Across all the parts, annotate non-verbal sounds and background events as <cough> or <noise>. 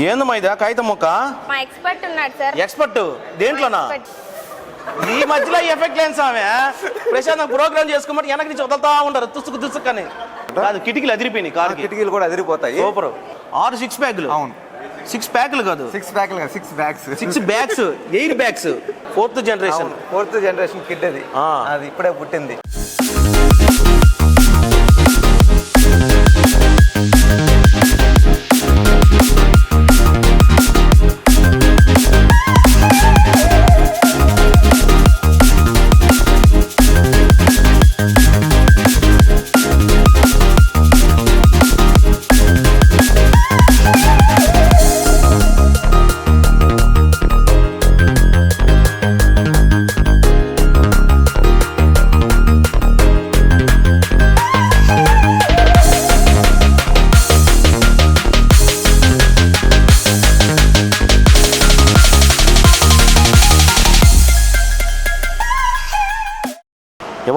ఏందమ్మా ఇది కాగితం మొక్క? మా ఎక్స్పర్ట్ ఉన్నాడు సార్. ఎక్స్పర్ట్? దేంట్లోనా. ఈ మధ్యలో ఎఫెక్ట్ లేని సామె. ప్రశాంత్ ప్రోగ్రామ్ చేసుకోమంటే వెనక నుంచి వదులుతా ఉంటారు తుసుకు తుసుకు అని. కాదు కిటికీలు అదిరిపోయినాయి ఆ కార్కి కిటికీలు కూడా అదిరిపోతాయి. సూపర్. ఆరు సిక్స్ ప్యాక్లు అవును. సిక్స్ ప్యాక్లు కాదు. Six bag six bags six bags eight bags fourth generation fourth generation kid అది. ఆ. అది ఇప్పుడే పుట్టింది.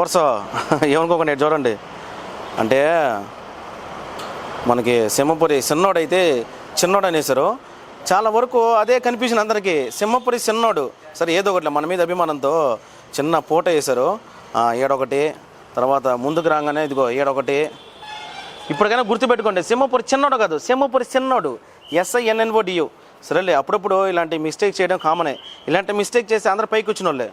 ఎవరు ఏమనుకోకండి చూడండి. అంటే మనకి సింహపురి చిన్నోడైతే చిన్నోడు అనేసారు చాలా వరకు అదే కన్ఫ్యూజన్ అందరికీ. సింహపురి చిన్నోడు సరే ఏదో ఒకటి మన మీద అభిమానంతో చిన్న పూట వేశారు. ఏడొకటి. తర్వాత ముందుకు రాగానే ఇదిగో ఏడొకటి. ఇప్పటికైనా గుర్తుపెట్టుకోండి సింహపురి చిన్నోడు కాదు సింహపురి చిన్నోడు ఎస్ఐఎన్ఎన్ఓ డియు సరేలే అప్పుడప్పుడు ఇలాంటి మిస్టేక్ చేయడం కామనే ఇలాంటి మిస్టేక్ చేసి అందరు పైకి వచ్చిన వాళ్ళే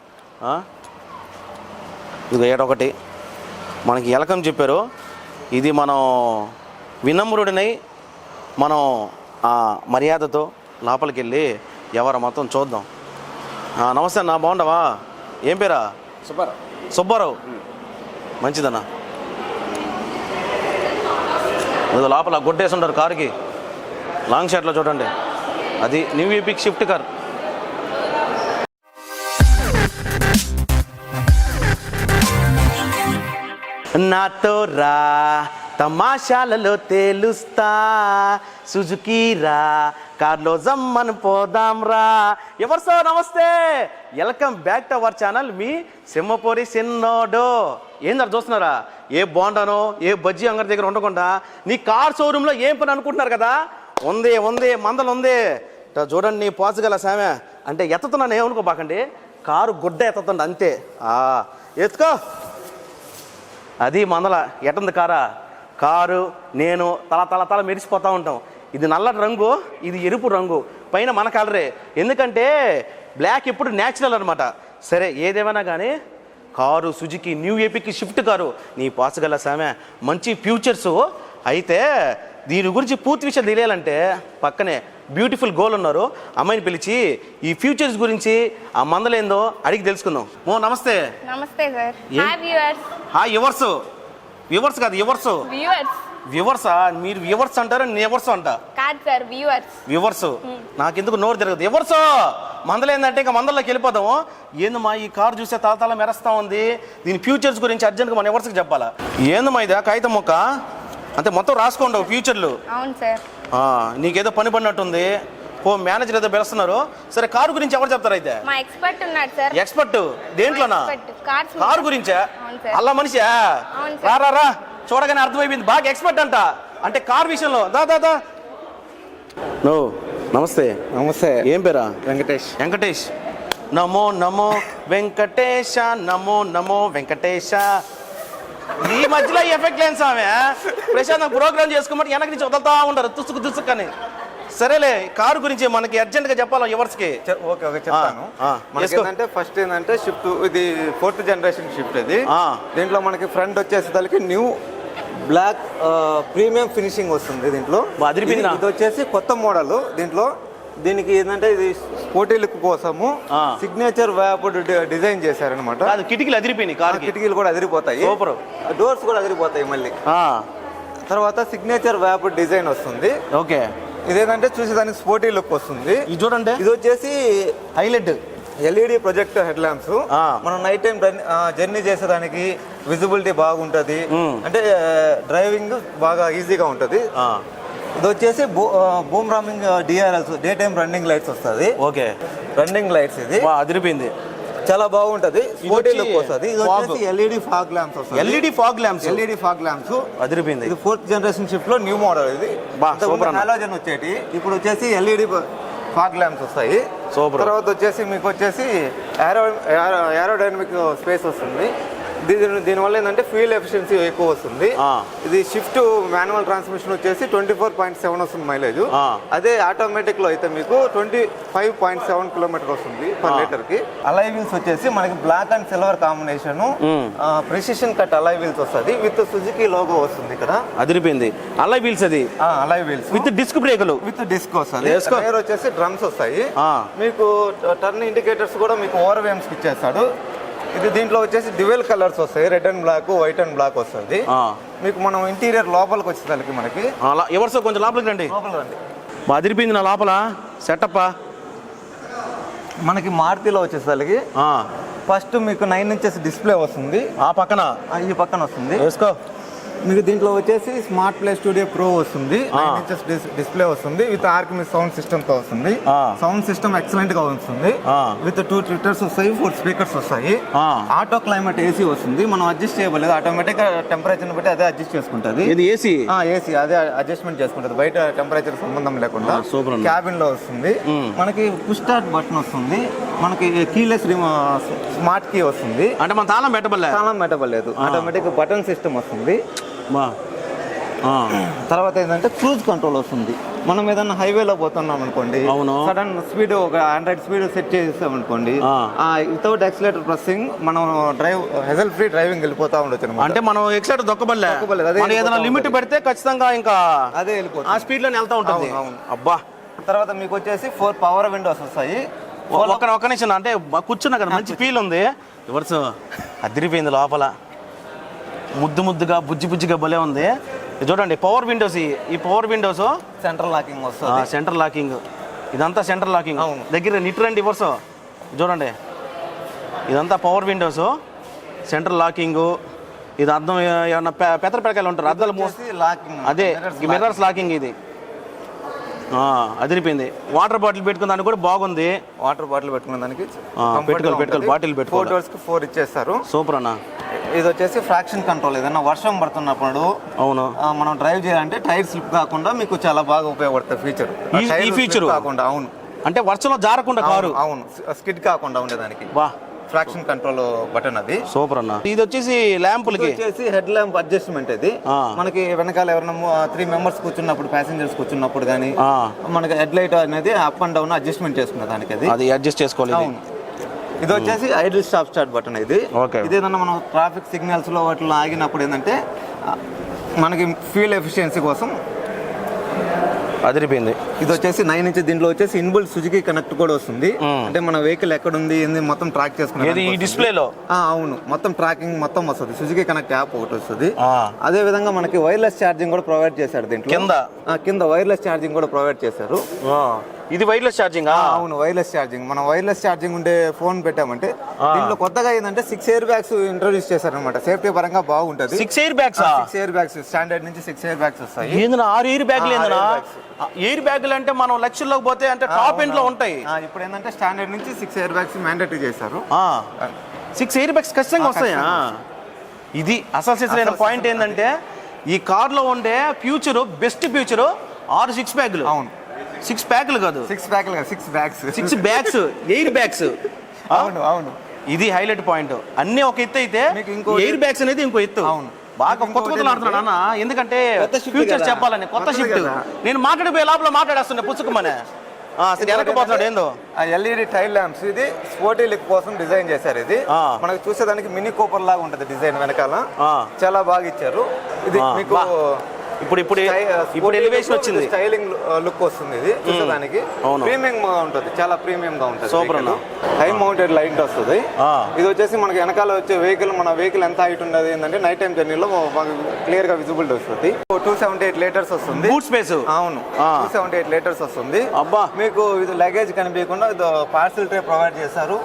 ఆ? ఇదిగో ఏడొకటి మనకి ఎలకం చెప్పారు. ఇది మనం వినమ్రుడినై మనం ఆ మర్యాదతో లోపలికి వెళ్ళి ఎవరు మొత్తం చూద్దాం. నమస్తే అన్న బాగుండవా? ఏం పేరా? సూపర్ సుబ్బారావు. మంచిదన్నా. లోపల గుడ్డేసి ఉంటారు కారుకి. లాంగ్ షాట్లో చూడండి. అది న్యూ ఎపిక్ షిఫ్ట్ కార్. నాతో రా తమాషాలలో తేలుస్తా. సుజుకి రా కార్లో జమ్మను పోదాం రా ఎవరు సార్? నమస్తే. Welcome back to our channel. మీ సింహపూరి సిన్నోడో. ఏందరు చూస్తున్నారా? ఏ బాండానో ఏ బజ్జీ అంగడి దగ్గర ఉండకుండా నీ కార్ షోరూంలో ఏం పని అనుకుంటున్నారు కదా? ఉంది ఉంది మందలు ఉంది. చూడండి నీ పోసగల సామె. అంటే ఎత్తుతున్నాను ఏమనుకోబాకండి. కారు గుడ్డ ఎత్తుతుంది అంతే. ఆ ఎత్తుకో. అది మందల ఎటంది కారా కారు నేను తల తల తల మెరిసిపోతూ ఉంటాం. ఇది నల్లటి రంగు ఇది ఎరుపు రంగు. పైన మన కలరే. ఎందుకంటే బ్లాక్ ఎప్పుడు న్యాచురల్ అనమాట సరే ఏదేమైనా కానీ కారు సుజుకి న్యూ ఏపీకి షిఫ్ట్ కారు. నీ పాసగల సామె. మంచి ఫ్యూచర్స్. అయితే దీని గురించి పూర్తి విషయం తెలియాలంటే పక్కనే బ్యూటిఫుల్ గోల్ ఉన్నారు. అమ్మాయిని పిలిచి ఈ ఫ్యూచర్స్ గురించి ఆ మందలేందో అడిగి తెలుసుకుందాం. మో నమస్తే. నమస్తే సార్? Hi viewers. హా యువర్స్ వ్యూవర్స్ కాదు యువర్స్ వ్యూవర్స్. వ్యూవర్సా మీరు వ్యూవర్స్ అంటారా నేను ఎవర్స్ అంట? కాదు సార్ వ్యూవర్స్. వ్యూవర్స్. నాకెందుకు నోరు తిరగదు. ఎవర్స్ మందలు ఏంటంటే ఇంకా మందల్లోకి వెళ్ళిపోదాము ఏందమ్మా ఈ కారు చూస్తే తల తల మెరస్తా ఉంది. దీని ఫ్యూచర్స్ గురించి అర్జెంట్గా మన ఎవర్స్కి చెప్పాలా? ఏందమ్మా ఇది కాగితం మొక్క? అంటే మొత్తం రాసుకోండి ఫ్యూచర్లు అవును సార్. ఆ, నీకేదో పని పడినట్టుంది. ఓ మేనేజర్ ఏదో పిలుస్తున్నారు. సరే కారు గురించి ఎవరు చెప్తారు అయితే? మా ఎక్స్పర్ట్ ఉన్నాడు సార్. ఎక్స్పర్ట్ దేంట్లోనా. కారు గురించా? అవును సార్. అల్లా మనిషా అవును రా సార్. రా రా చూడగానే అర్థమైపోయింది. బాగా ఎక్స్పర్ట్ అంట. అంటే కార్ విషయంలో. దా దా దా. నో నమస్తే. నమస్తే. ఏం పేరా? వెంకటేష్. వెంకటేష్. నమో నమో వెంకటేశ. నమో నమో వెంకటేశ. ఈ మధ్యలో ఎఫెక్ట్ లేని సామె ప్రశాంత్ ప్రోగ్రామ్ చేసుకోమంటే వెనక నుంచి వదులుతా ఉంటారు తుసుకు తుసుకు అని సరేలే కారు గురించి మనకి అర్జెంట్గా చెప్పాలి ఎవర్స్కి చె- ఓకే ఓకే చెప్తాను. మనకి ఫస్ట్ ఏంటంటే షిఫ్ట్ ఇది ఫోర్త్ జనరేషన్ షిఫ్ట్ ఇది. దీంట్లో మనకి ఫ్రంట్ వచ్చేసరికి న్యూ బ్లాక్ ప్రీమియం ఫినిషింగ్ వస్తుంది దీంట్లో. ఇది వచ్చేసి కొత్త మోడల్ దీంట్లో దీనికి ఏంటంటే ఇది స్పోర్టీ లుక్ కోసము. సిగ్నేచర్ వ్యాపుడ్ డిజైన్ చేశారనమాట కాదు కిటికీలు అదిరిపోయినాయి కిటికీలు కూడా అదిరిపోతాయి. సూపర్. డోర్స్ కూడా అదిరిపోతాయి మళ్ళీ. తర్వాత సిగ్నేచర్ వ్యాపుడ్ డిజైన్ వస్తుంది. ఓకే. ఇదేంటంటే చూసేదానికి స్పోర్టీ లుక్ వస్తుంది. ఇది చూడండి ఇది వచ్చేసి highlight. LED project head lamps. మనం నైట్ టైం జర్నీ చేసేదానికి విజిబిలిటీ బాగుంటది. అంటే డ్రైవింగ్ బాగా ఈజీగా ఉంటది. ఇది వచ్చేసి boomerang DRLs day time running lights వస్తుంది. ఓకే. రన్నింగ్ లైట్స్ ఇది. అదిరిపోయింది. చాలా బాగుంటది. స్పోర్టీ వచ్చి లుక్ వస్తుంది. ఇది. వచ్చేసి ఎల్ఈడి ఫాగ్ ల్యాంప్స్ వస్తుంది. LED fog lamps LED fog lamps అదిరిపోయింది. ఇది ఫోర్త్ జనరేషన్ షిఫ్ట్లో న్యూ మోడల్ ఇది. హాలోజన్ వచ్చేటి. ఇప్పుడు వచ్చేసి ఎల్ఈడి ఫాగ్ ల్యాంప్స్ వస్తాయి. Super. తర్వాత వచ్చేసి మీకు వచ్చేసి ఏరో ఏరోడైనమిక్ స్పేస్ వస్తుంది. దీని దీనివల్ల ఏంటంటే ఫ్యూల్ ఎఫిషియన్సీ ఎక్కువ వస్తుంది. ఇది షిఫ్ట్ మాన్యువల్ ట్రాన్స్మిషన్ వచ్చేసి ట్వంటీ ఫోర్ పాయింట్ సెవెన్ వస్తుంది మైలేజ్. అదే ఆటోమేటిక్లో అయితే మీకు twenty five point seven kilometre వస్తుంది పర్. లీటర్కి. అలై వీల్స్ వచ్చేసి మనకి black and silver combination. Precision cut alloy wheels వస్తుంది. విత్ సుజుకి లోగో వస్తుంది ఇక్కడ. అదిరిపోయింది. అలా వీల్స్ అది? అలై వీల్స్ విత్ డిస్క్ బ్రేకులు విత్ డిస్క్ వస్తుంది. వచ్చేసి డ్రమ్స్ వస్తాయి. మీకు టర్న్ ఇండికేటర్స్ కూడా మీకు ఓవర్ వేమ్స్ ఇచ్చేస్తాడు. ఇది దీంట్లో వచ్చేసి డివెల్ కలర్స్ వస్తాయి. Red and black white and black వస్తుంది. మీకు మనం ఇంటీరియర్ లోపలికి వచ్చేసరికి మనకి అలా ఎవరిసో కొంచెం లోపలికి రండి. లోపల రండి. అదిరిపోయింది నా లోపల. సెటప్ మనకి మారుతిలో వచ్చేసరికి ఫస్ట్ మీకు నైన్ ఇంచెస్ డిస్ప్లే వస్తుంది. ఆ పక్కన? ఈ పక్కన వస్తుంది. వేసుకో. మీకు దీంట్లో వచ్చేసి స్మార్ట్ ప్లే స్టూడియో ప్రో వస్తుంది. ఇంచెస్ డిస్ప్లే వస్తుంది. విత్ ఆర్కిమి సౌండ్ సిస్టమ్తో వస్తుంది. సౌండ్ సిస్టమ్ ఎక్సలెంట్గా వస్తుంది. విత్ టూ ట్విట్టర్స్ వస్తాయి ఫోర్ స్పీకర్స్ వస్తాయి. ఆటో క్లైమేట్ ఏసీ వస్తుంది. మనం అడ్జస్ట్ చేయబలేదు. ఆటోమేటిక్ టెంపరేచర్ బట్టి అదే అడ్జస్ట్ చేసుకుంటది. ఇది ఏసీ ఏసీ అదే అడ్జస్ట్మెంట్ చేసుకుంటది. బయట టెంపరేచర్ సంబంధం లేకుండా. క్యాబిన్లో వస్తుంది. మనకి పుష్ స్టార్ట్ బటన్ వస్తుంది. మనకి కీలెస్ స్మార్ట్ కీ వస్తుంది. అంటే మన తాళం పెట్టబల్లే చాలా మెటబలేదు ఆటోమేటిక్ బటన్ సిస్టమ్ వస్తుంది. బా ఆ. తర్వాత ఏంటంటే క్రూజ్ కంట్రోల్ వస్తుంది మనం ఏదైనా హైవేలో పోతున్నాం అనుకోండి అవును. సడన్ స్పీడ్ ఒక హండ్రెడ్ స్పీడ్ సెట్ చేసాం అనుకోండి ఆ. వితౌట్ ఎక్సిలేటర్ ప్రెస్సింగ్ మనం డ్రైవ్ హెజల్ ఫ్రీ డ్రైవింగ్ వెళ్ళిపోతా ఉండొచ్చు అంటే మనం దొక్కబల్లే, అదే మనం ఏదైనా లిమిట్. పెడితే ఖచ్చితంగా ఇంకా అదే ఆ వెళ్ళిపోతుంది స్పీడ్లోనే వెళ్తా ఉంటుంది. అబ్బా తర్వాత మీకు వచ్చేసి ఫోర్ పవర్ విండోస్ వస్తాయి ఒక్క ఒక్క నిమిషం అంటే కూర్చున్నా కదా మంచి <laughs> ఫీల్ ఉంది రివర్స్ అదిరిపోయింది లోపల ముద్దు ముద్దుగా బుజ్జి బుజ్జిగా భలే ఉంది. చూడండి పవర్ విండోస్ ఈ- పవర్ విండోస్ సెంట్రల్ లాకింగ్ వస్తుంది. సెంటర్ లాకింగ్ ఇదంతా సెంటర్ లాకింగ్. దగ్గర నిట్ రండి రివర్స్. చూడండి. ఇదంతా పవర్ విండోస్ సెంటర్ లాకింగ్ ఇది అద్దం ఏ- ఏమన్నా పెద్ద పెడకాయలు ఉంటారు. అద్దాలు మూసి లాకింగ్ అదే మిర్రర్స్ లాకింగ్ ఇది. అదిరిపోయింది. వాటర్ బాటిల్ పెట్టుకున్న దానికి కూడా బాగుంది. వాటర్ బాటిల్ పెట్టుకునే దానికి పెట్టుకోవాలి, పెట్టుకోవాలి, బాటిల్ పెట్టుకోవాలి. ఫోర్ డోర్స్కి ఫోర్ ఇచ్చేస్తారు. సూపర్ అన్న. ఇది వచ్చేసి ఫ్రాక్షన్ కంట్రోల్. ఏదైనా వర్షం పడుతున్నప్పుడు అవును. మనం డ్రైవ్ చేయాలంటే టైర్ స్లిప్ కాకుండా మీకు చాలా బాగా ఉపయోగపడుతుంది ఫీచర్ ఈ- feature? కాకుండా అవును. అంటే వర్షంలో జారకుండా కారు. అవును, స్కిడ్ కాకుండా ఉండేదానికి. వా. ఫ్రాక్షన్ కంట్రోల్ బటన్ అది. సూపర్ అన్న. ఇది వచ్చేసి ల్యాంపులకి వచ్చేసి హెడ్ ల్యాంప్ అడ్జస్ట్మెంట్ ఇది. మనకి వెనకాల ఎవరైనా త్రీ మెంబర్స్ కూర్చున్నప్పుడు ప్యాసింజర్స్ కూర్చున్నప్పుడు కానీ మనకి హెడ్ లైట్ అనేది అప్ అండ్ డౌన్ అడ్జస్ట్మెంట్ చేసుకునే దానికి అది. అది అడ్జస్ట్ చేసుకోవాలి ఇది. వచ్చేసి ఐడిల్ స్టాప్ స్టార్ట్ బటన్ ఇది ఏదన్నా మనం ట్రాఫిక్ సిగ్నల్స్లో వాటిలో ఆగినప్పుడు ఏంటంటే మనకి ఫ్యూల్ ఎఫిషియన్సీ కోసం అదిరిపోయింది ఇది వచ్చేసి నైన్ ఇంచ్ దీంట్లో వచ్చేసి ఇన్బుల్ సుజుకి కనెక్ట్ కూడా వస్తుంది. అంటే మన వెహికల్ ఎక్కడ ఉంది ఏంది మొత్తం ట్రాక్ చేసుకునే ఏది ఈ. డిస్ప్లేలో అవును మొత్తం ట్రాకింగ్ మొత్తం వస్తుంది సుజుకి కనెక్ట్ యాప్ ఒకటి వస్తుంది. అదే విధంగా మనకి వైర్లెస్ ఛార్జింగ్ కూడా ప్రొవైడ్ చేశారు దీంట్లో కింద? కింద వైర్లెస్ ఛార్జింగ్ కూడా ప్రొవైడ్ చేశారు ఇది వైర్లెస్ ఛార్జింగ్ అవును వైర్లెస్ ఛార్జింగ్ మనం వైర్లెస్ ఛార్జింగ్ ఉండే ఫోన్ పెట్టామంటే దీంట్లో కొత్తగా ఏంటంటే సిక్స్ ఎయిర్ బ్యాగ్స్ ఇంట్రొడ్యూస్ చేశారనమాట సేఫ్టీ పరంగా బాగుంటది. Six air bags six air bags standard నుంచి సిక్స్ ఎయిర్ బ్యాగ్స్ వస్తాయి. ఏందన్నా ఆరు ఎయిర్ బ్యాగ్లు ఏందన్నా. ఎయిర్ బ్యాగులు అంటే మనం లక్షల్లోకి పోతే అంటే టాప్ ఎండ్లో ఉంటాయి. ఆ, ఇప్పుడు ఏంటంటే స్టాండర్డ్ నుంచి సిక్స్ ఎయిర్ బ్యాగ్స్ మ్యాండేటరీ చేశారు. సిక్స్ ఎయిర్ బ్యాగ్స్ ఖచ్చితంగా వస్తాయా? ఇది అసలు పాయింట్ ఏంటంటే ఈ కార్లో ఉండే ఫ్యూచర్ బెస్ట్ ఫ్యూచర్ ఆరు సిక్స్ బ్యాగులు అవును. సిక్స్ ప్యాకులు కాదు. Six bag six bags six bags air bags అవును అవును. ఇది హైలైట్ పాయింట్ అన్ని ఒక ఎత్తు అయితే ఎయిర్ బ్యాగ్స్ అనేది ఇంకో ఎత్తు. అవును. బాగా కొత్త కొత్తలు ఇంకోటి ఆడుతున్నాడు అన్న. ఎందుకంటే కొత్త ఫ్యూచర్ కదా. చెప్పాలని కొత్త షిఫ్ట్ కదా. నేను మాట్లాడిపోయే లోపల మాట్లాడేస్తుండే పుచ్చుకోమనే. వెనకపోతున్నాడు ఏందో? ఎల్ఈడి టైల్ ల్యాంప్స్ ఇది స్పోర్టీ లుక్ కోసం డిజైన్ చేశారు ఇది. మనకు చూసేదానికి మినీ కూపర్ లాగా ఉంటది డిజైన్ వెనకాల. చాలా బాగా ఇచ్చారు. ఇది మీకు. ఇప్పుడు ఇప్పుడు ఇప్పుడు ఎలివేషన్ వచ్చింది. స్టైలింగ్ లుక్ వస్తుంది ఇది చూసేదానికి. అవును. ప్రీమియం గా ఉంటుంది చాలా ప్రీమియం గా ఉంటుంది అన్న. హై మౌంటెడ్ లైట్ వస్తుంది. ఇది వచ్చేసి మనకి వెనకాల వచ్చే వెహికల్ మన వెహికల్ ఎంత హైట్ ఉన్నది ఏంటంటే నైట్ టైం జర్నీలో క్లియర్గా విజిబిలిటీ వస్తుంది. టూ సెవెంటీ ఎయిట్ లీటర్స్ వస్తుంది. బూట్ స్పేస్ అవును. టూ సెవెంటీ ఎయిట్ లీటర్స్ వస్తుంది. అబ్బా. మీకు ఇది లగేజ్ కనిపించకుండా ఇది పార్సిల్ ట్రే ప్రొవైడ్ చేశారు.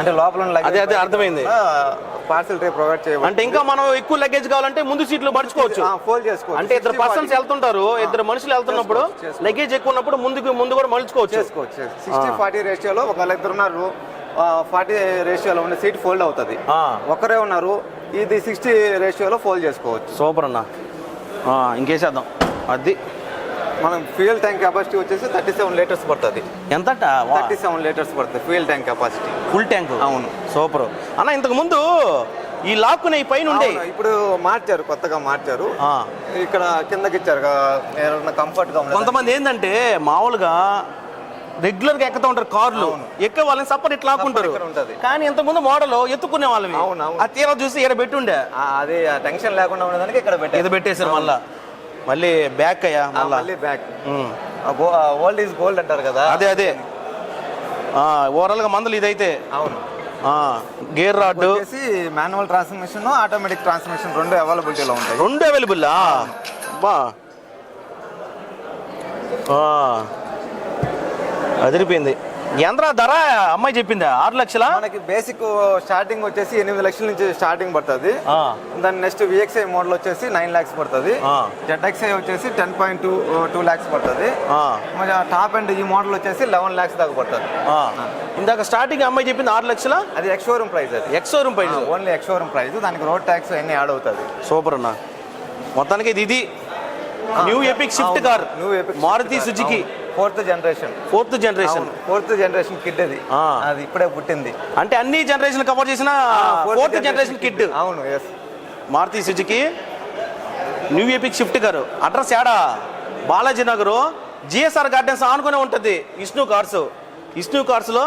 అంటే లోపల అదే, అదే, అర్థమైంది. పార్సిల్ ట్రే ప్రొవైడ్ చేయబడి అంటే ఇంకా మనం ఎక్కువ లగేజ్ కావాలంటే ముందు సీట్లు పడుచుకోవచ్చు ఫోల్డ్ చేసుకోవచ్చు. అంటే ఇద్దరు పర్సన్స్ వెళ్తుంటారు ఇద్దరు మనుషులు వెళ్తున్నప్పుడు. లగేజ్ ఎక్కువ ఉన్నప్పుడు ముందుకు ముందు కూడా మలుచుకోవచ్చు. చేసుకోవచ్చు సిక్స్టీ ఫార్టీ రేషియోలో ఒకవేళ ఇద్దరు ఉన్నారు ఫార్టీ రేషియోలో ఉన్న సీట్ ఫోల్డ్ అవుతుంది. ఒకరే ఉన్నారు ఇది సిక్స్టీ రేషియోలో ఫోల్డ్ చేసుకోవచ్చు. సూపర్ అన్న. ఇంకేసేద్దాం. అది. మనం ఫ్యూయల్ ట్యాంక్ కెపాసిటీ వచ్చేసి థర్టీ సెవెన్ లీటర్స్ పడుతుంది. ఎంతట? థర్టీ సెవెన్ లీటర్స్ పడుతుంది fuel tank capacity full tank అవును. సూపర్. అన్న ఇంతకు ముందు ఈ లాక్కునే ఈ పైన ఉండే ఇప్పుడు మార్చారు కొత్తగా మార్చారు. ఇక్కడ కిందకి ఇచ్చారు ఏమన్నా కంఫర్ట్గా కొంతమంది ఏంటంటే మామూలుగా రెగ్యులర్గా ఎక్కుతా ఉంటారు కార్లు. ఎక్కే వాళ్ళని సపరేట్ ఇట్లా లాక్కుంటారు. కానీ ఇంతకుముందు మోడల్ ఎత్తుకునే అవును. ఆ తీరా చూసి ఇక్కడ పెట్టుండే. అది టెన్షన్ లేకుండా ఉండడానికి ఇక్కడ పెట్టారు. ఇది పెట్టేశారు మళ్ళా. మళ్ళీ బ్యాక్ అయ్యా మళ్ళా. బ్యాక్. ఓల్డ్ ఈజ్ గోల్డ్ అంటారు కదా. అదే అదే. ఓవరాల్గా మందులు ఇదైతే. అవును. Gear rod manual transmission automatic transmission రెండు అవైలబిలిటీలో ఉంటాయి. రెండు అవైలబుల్ బా అదిరిపోయింది. ఎంత ధర అమ్మాయి చెప్పిందా? ఆరు లక్షలా? మనకి బేసిక్ స్టార్టింగ్ వచ్చేసి ఎనిమిది లక్షల నుంచి స్టార్టింగ్ పడుతుంది. దాని నెక్స్ట్ విఎక్స్ఐ మోడల్ వచ్చేసి నైన్ ల్యాక్స్ పడుతుంది. జెడ్ఎక్స్ఐ వచ్చేసి ten point two two lakhs పడుతుంది. టాప్ అండ్ ఈ మోడల్ వచ్చేసి లెవెన్ ల్యాక్స్ దాకా పడుతుంది. ఇందాక స్టార్టింగ్ అమ్మాయి చెప్పింది ఆరు లక్షల? అది ఎక్స్షోరూమ్ ప్రైస్ అది. Ex showroom price only ex showroom price దానికి రోడ్ ట్యాక్స్ అన్ని యాడ్ అవుతుంది. సూపర్ అన్న. మొత్తానికి ఇది ఇది new epic Swift car Maruti Suzuki fourth generation. Fourth generation. Fourth generation kid అది. అది ఇప్పుడే పుట్టింది. అంటే అన్ని జనరేషన్ కవర్ చేసిన ఫోర్త్ జనరేషన్ కిడ్. అవును yes Maruti Suzuki new epic Swift car. Address ఏడా బాలాజీ నగరు. జిఎస్ఆర్ గార్డెన్స్ ఆనుకునే ఉంటుంది. విష్ణు కార్స్. విష్ణు కార్స్లో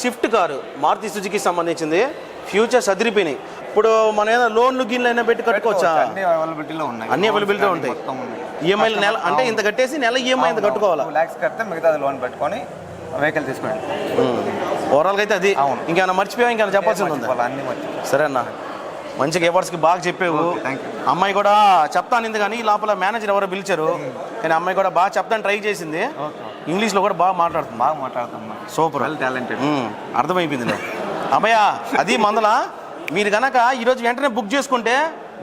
షిఫ్ట్ కారు. మారుతి సుజుకి సంబంధించింది. ఫ్యూచర్స్ అదిరిపోయినాయి. ఇప్పుడు మన ఏదైనా లోన్లు గిన్లు అయినా పెట్టి కట్టుకోవచ్చా? అన్ని అవైలబిలిటీలో ఉన్నాయి. అన్ని లో ఉంటాయి. మొత్తం ఉన్నాయి. ఈఎంఐలు నెల అంటే ఇంత కట్టేసి నెల ఈఎంఐ ఇంత కట్టుకోవాలా? టూ ల్యాక్స్ కడితే మిగతాది లోన్ పెట్టుకొని వెహికల్ తీసుకోండి ఓవరాల్గా అయితే అది అవును. ఇంకేమైనా మర్చిపోయా ఇంకేమైనా చెప్పాల్సింది ఉందా? మర్చిపోవాలి, అన్ని సరే అన్న. మంచిగా ఎవర్స్కి బాగా చెప్పావు. Okay, thank you. అమ్మాయి కూడా చెప్తానింది కానీ లోపల మేనేజర్ ఎవరో పిలిచారు. కానీ అమ్మాయి కూడా బాగా చెప్తాను ట్రై చేసింది. ఇంగ్లీష్లో కూడా బాగా మాట్లాడుతుంది. బాగా మాట్లాడుతాం సూపర్ వెల్ టాలెంటెడ్ అర్థమైపోయింది అమ్మయ్య అది మందల? మీరు గనక ఈరోజు వెంటనే బుక్ చేసుకుంటే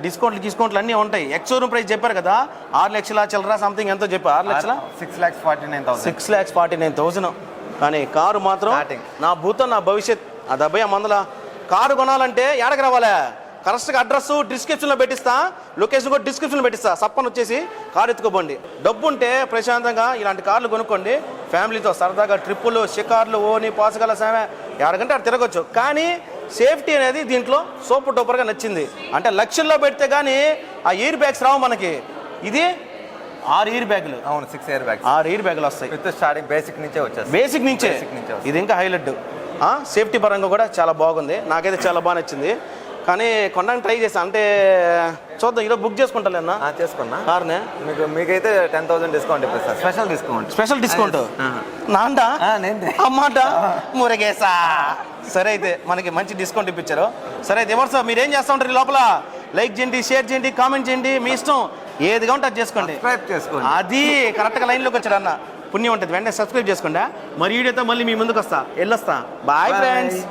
డిస్కౌంట్లు డిస్కౌంట్లు అన్నీ ఉంటాయి. ఎక్సోరూమ్ ప్రైస్ చెప్పారు కదా ఆరు లక్షల చిల్లర సంథింగ్ ఎంతో చెప్పారు ఆరు లక్షల? Six lakhs forty nine thousand six lakhs forty nine thousand కానీ కారు మాత్రం. నా భూతం నా భవిష్యత్. అది అబ్బాయి మందల కారు కొనాలంటే ఎక్కడికి రావాలా? కరెక్ట్గా అడ్రస్ డిస్క్రిప్షన్లో పెట్టిస్తా. లొకేషన్ కూడా డిస్క్రిప్షన్లో పెట్టిస్తా. సప్పని వచ్చేసి కారు ఎత్తుకోబండి. డబ్బు ఉంటే ప్రశాంతంగా ఇలాంటి కార్లు కొనుక్కోండి. ఫ్యామిలీతో సరదాగా ట్రిప్పులు షికార్లు ఓని పాసగల సేవ. ఎక్కడికంటే అక్కడ తిరగచ్చు. కానీ సేఫ్టీ అనేది దీంట్లో సూపర్ టూపర్గా నచ్చింది. అంటే లక్షల్లో పెడితే కానీ ఆ ఎయిర్ బ్యాగ్స్ రావు మనకి. ఇది ఆరు ఎయిర్ బ్యాగులు అవును సిక్స్ ఇయర్ బ్యాగ్స్ ఆరు ఎయిర్ బ్యాగులు వస్తాయి. విత్ స్టార్టింగ్ బేసిక్ నుంచే వచ్చేసి బేసిక్ నుంచే. ఇది ఇంకా హైలైట్ సేఫ్టీ పరంగా కూడా చాలా బాగుంది. నాకైతే చాలా బాగా నచ్చింది. కానీ కొనడానికి ట్రై చేస్తాను అంటే చూద్దాం ఈరోజు బుక్ చేసుకుంటాలేనా చేసుకున్నా. కార్నే. మీకు మీకైతే టెన్ థౌసండ్ డిస్కౌంట్ ఇప్పిస్తా. స్పెషల్ డిస్కౌంట్ స్పెషల్ డిస్కౌంట్ నేను అమ్మాట? మురగేసా సరే అయితే మనకి మంచి డిస్కౌంట్ ఇప్పించారు. సరే అయితే ఎవరు సార్ మీరు ఏం చేస్తూ ఉంటారు లోపల? లైక్ చేయండి షేర్ చేయండి కామెంట్ చేయండి మీ ఇష్టం ఏదిగా ఉంటే అది చేసుకోండి. చేసుకోండి. అది కరెక్ట్గా లైన్లోకి వచ్చాడు అన్న. పుణ్యం ఉంటుంది వెంటనే సబ్స్క్రైబ్ చేసుకోండి మరి వీడియోతో మళ్ళీ మీ ముందుకు వస్తా. వెళ్ళొస్తా. బాయ్. ఫ్రెండ్స్